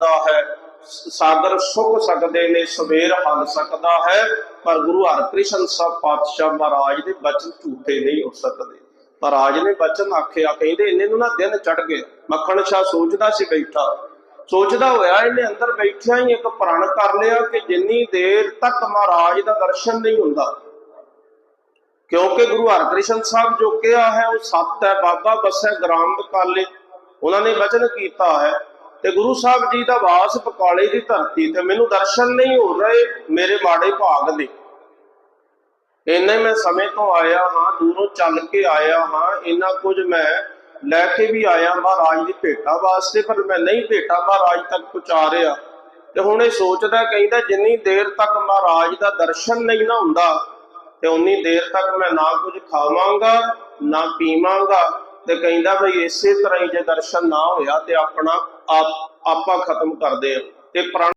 ਦਾ ਹੈ। ਸਾਗਰ ਸੁੱਕ ਸਕਦੇ ਨੇ ਸਵੇਰ ਹਲ ਸਕਦਾ ਹੈ, ਪਰ ਗੁਰੂ ਹਰਕ੍ਰਿਸ਼ਨ ਸਾਹਿਬ ਪਾਤਸ਼ਾਹ ਮਹਾਰਾਜ ਦੇ ਬਚਨ ਝੂਠੇ ਨਹੀਂ ਹੋ ਸਕਦੇ। ਮਹਾਰਾਜ ਨੇ ਬਚਨ ਆਖਿਆ, ਕਹਿੰਦੇ ਇਹਨੇ ਨੂੰ ਨਾ ਦਿਨ ਚੜ ਗਏ। ਮੱਖਣ ਸ਼ਾਹ ਸੋਚਦਾ ਸੀ ਬੈਠਾ। ਸੋਚਦਾ ਹੋਇਆ ਇਹਨੇ ਅੰਦਰ ਬੈਠਿਆ ਹੀ ਇੱਕ ਪ੍ਰਣ ਕਰ ਲਿਆ ਕਿ ਜਿੰਨੀ ਦੇਰ ਤੱਕ ਮਹਾਰਾਜ ਦਾ ਦਰਸ਼ਨ ਨਹੀਂ ਹੁੰਦਾ। ਕਿਉਂਕਿ ਗੁਰੂ ਹਰਕ੍ਰਿਸ਼ਨ ਸਾਹਿਬ ਜੋ ਕਿਹਾ ਹੈ, ਉਹ ਸੱਤ ਹੈ, ਬਾਬਾ ਬਸੈ ਗ੍ਰਾਮ ਬਕਾਲੇ ਉਹਨਾਂ ਨੇ ਵਚਨ ਕੀਤਾ ਹੈ ਤੇ ਗੁਰੂ ਸਾਹਿਬ ਜੀ ਦਾ ਵਾਸ ਬਕਾਲੇ ਦੀ ਧਰਤੀ ਤੇ ਮੈਨੂੰ ਦਰਸ਼ਨ ਨਹੀਂ ਹੋ ਰਹੇ ਮੇਰੇ ਮਾੜੇ ਭਾਗ ਦੇ। ਇੰਨੇ ਮੈਂ ਸਮੇਂ ਤੋਂ ਆਇਆ ਹਾਂ, ਦੂਰੋਂ ਚੱਲ ਕੇ ਆਇਆ ਹਾਂ, ਇੰਨਾ ਕੁਝ ਮੈਂ ਲੈ ਕੇ ਵੀ ਆਇਆ ਮਹਾਰਾਜ ਦੀ ਭੇਟਾ ਵਾਸਤੇ, ਪਰ ਮੈਂ ਨਹੀਂ ਭੇਟਾ ਮਹਾਰਾਜ ਤੱਕ ਪਹੁੰਚਾ ਰਿਹਾ। ਤੇ ਹੁਣ ਇਹ ਸੋਚਦਾ ਕਹਿੰਦਾ ਜਿੰਨੀ ਦੇਰ ਤੱਕ ਮਹਾਰਾਜ ਦਾ ਦਰਸ਼ਨ ਨਹੀਂ ਨਾ ਹੁੰਦਾ, ਤੇ ਉਨੀ ਦੇਰ ਤੱਕ ਮੈਂ ਨਾ ਕੁਝ ਖਾਵਾਂਗਾ, ਨਾ ਪੀਵਾਂਗਾ। ਤੇ ਕਹਿੰਦਾ ਭਈ ਇਸੇ ਤਰ੍ਹਾਂ ਹੀ ਜੇ ਦਰਸ਼ਨ ਨਾ ਹੋਇਆ ਤੇ ਆਪਣਾ ਆਪ ਆਪਾਂ ਖਤਮ ਕਰਦੇ ਆ ਤੇ ਪ੍ਰਣ